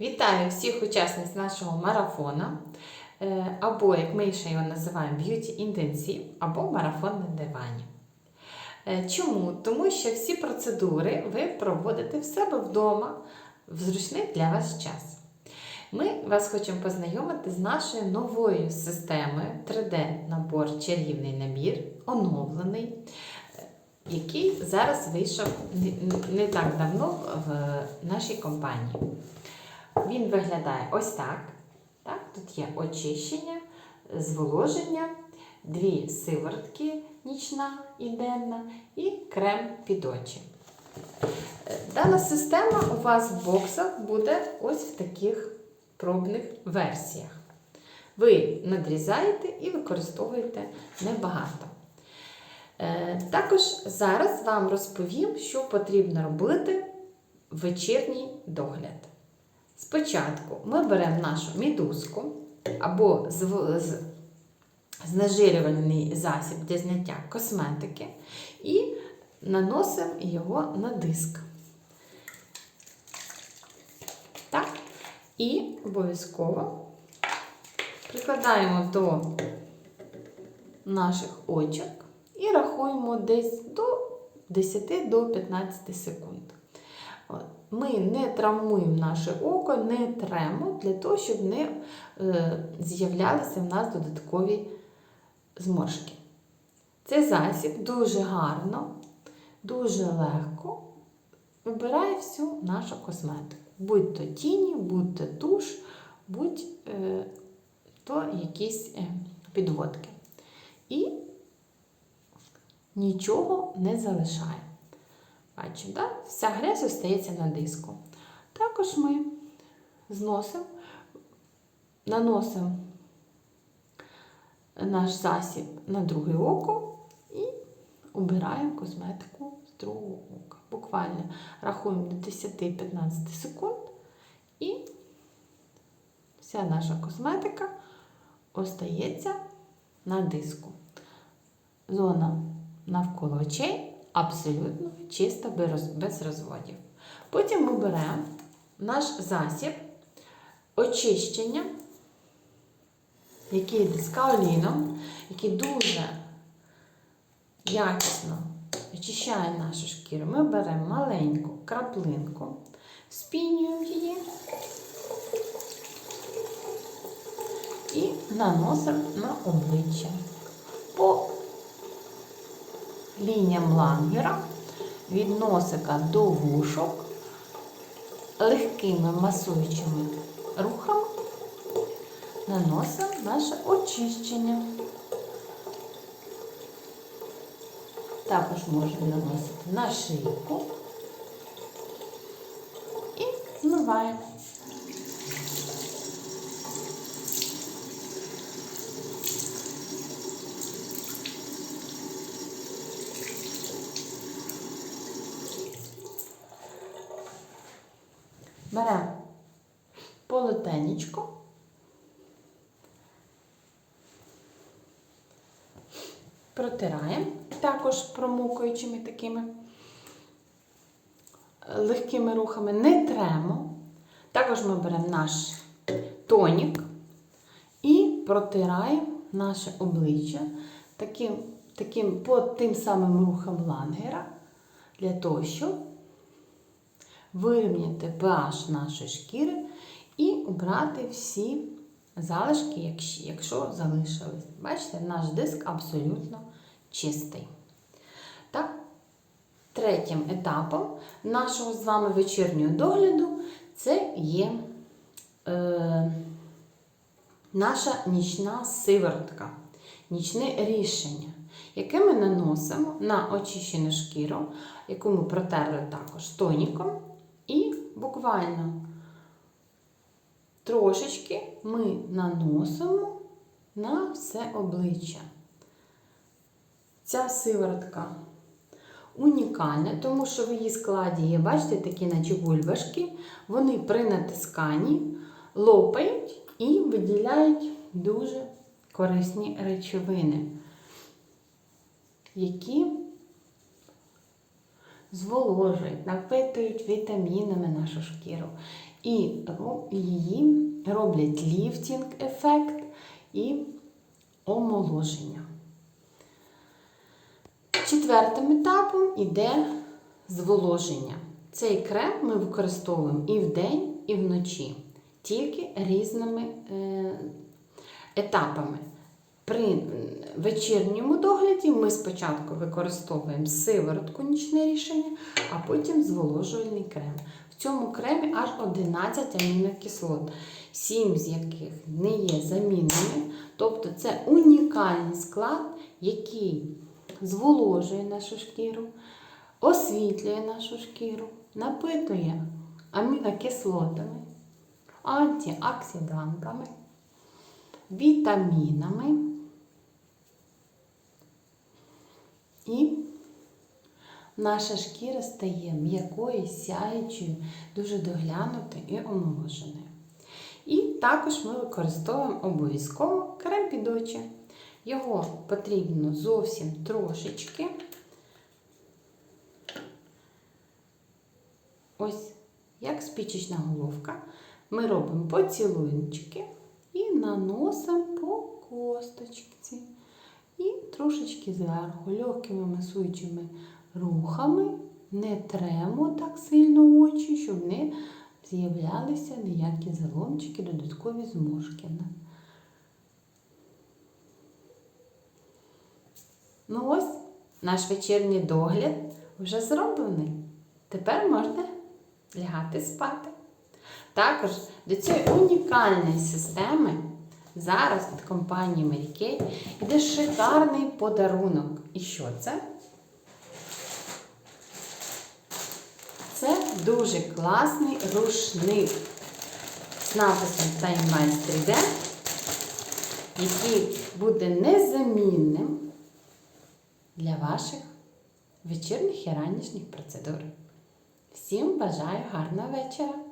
Вітаю всіх учасниць нашого марафона, е, або, як ми ще його називаємо, Beauty Intensive, або марафон на дивані. Е, Чому? Тому що всі процедури ви проводите в себе вдома в зручний для вас час. Ми вас хочемо познайомити з нашою новою системою 3D-набор чарівний набір, оновлений, е, який зараз вийшов не так давно в нашій компанії. Він виглядає ось так. так? Тут є очищення, зволоження, дві сиворотки нічна і денна, і крем під очі. Е, Дана система у вас в боксах буде ось в таких пробних версіях. Ви надрізаєте і використовуєте небагато. Е, Також зараз вам розповім, що потрібно робити вечірній догляд. Спочатку ми беремо нашу мідузку або зв- з- знежирювальний засіб для зняття косметики і наносимо його на диск. Так? І обов'язково прикладаємо до наших очок і рахуємо десь до 10 до 15 секунд. Ми не травмуємо наше око, не тремо для того, щоб не е, з'являлися в нас додаткові зморшки. Цей засіб дуже гарно, дуже легко вибирає всю нашу косметику. Будь то тіні, будь то туш, будь то якісь е, підводки. І нічого не залишає. Бачимо, да? вся грязь остається на диску. Також ми зносимо, наносимо наш засіб на друге око і обираємо косметику з другого ока. Буквально рахуємо до 10-15 секунд і вся наша косметика остається на диску. Зона навколо очей абсолютно чиста, без розводів. Потім ми беремо наш засіб очищення, який з каоліном, який дуже якісно очищає нашу шкіру. Ми беремо маленьку краплинку, спінюємо її і наносимо на обличчя. По лініям лангера від носика до вушок легкими масуючими рухами наносимо наше очищення. Також можемо наносити на шийку і змиваємо. Беремо полотенечко. Протираємо також промокуючими такими легкими рухами, не тремо. Також ми беремо наш тонік і протираємо наше обличчя таким, таким по тим самим рухам лангера, для того, щоб вирівняти pH нашої шкіри і обрати всі залишки, якщо залишились. Бачите, наш диск абсолютно чистий. Так, третім етапом нашого з вами вечірнього догляду це є е, наша нічна сиворотка, нічне рішення, яке ми наносимо на очищену шкіру, яку ми протерли також тоніком. Буквально трошечки ми наносимо на все обличчя. Ця сиворотка унікальна, тому що в її складі є, бачите, такі наче бульбашки, вони при натисканні лопають і виділяють дуже корисні речовини, які зволожують, напитують вітамінами нашу шкіру і її роблять ліфтінг ефект і омоложення. Четвертим етапом іде зволоження. Цей крем ми використовуємо і вдень, і вночі, тільки різними е, етапами. При вечірньому догляді ми спочатку використовуємо сиворотку нічне рішення, а потім зволожувальний крем. В цьому кремі аж 11 амінокислот, 7 з яких не є замінними. Тобто це унікальний склад, який зволожує нашу шкіру, освітлює нашу шкіру, напитує амінокислотами, антиоксидантами, вітамінами і наша шкіра стає м'якою, сяючою, дуже доглянутою і омоложеною. І також ми використовуємо обов'язково крем під очі. Його потрібно зовсім трошечки. Ось, як спічечна головка, ми робимо поцілунчики і наносимо по косточці. І трошечки зверху, легкими масуючими рухами, не тремо так сильно очі, щоб не з'являлися ніякі заломчики, додаткові зморшки. Ну ось, наш вечірній догляд вже зроблений. Тепер можна лягати спати. Також до цієї унікальної системи зараз від компанії Mary Kay йде шикарний подарунок. І що це? Це дуже класний рушник з написом Timelines 3D, який буде незамінним для ваших вечірніх і ранішніх процедур. Всім бажаю гарного вечора!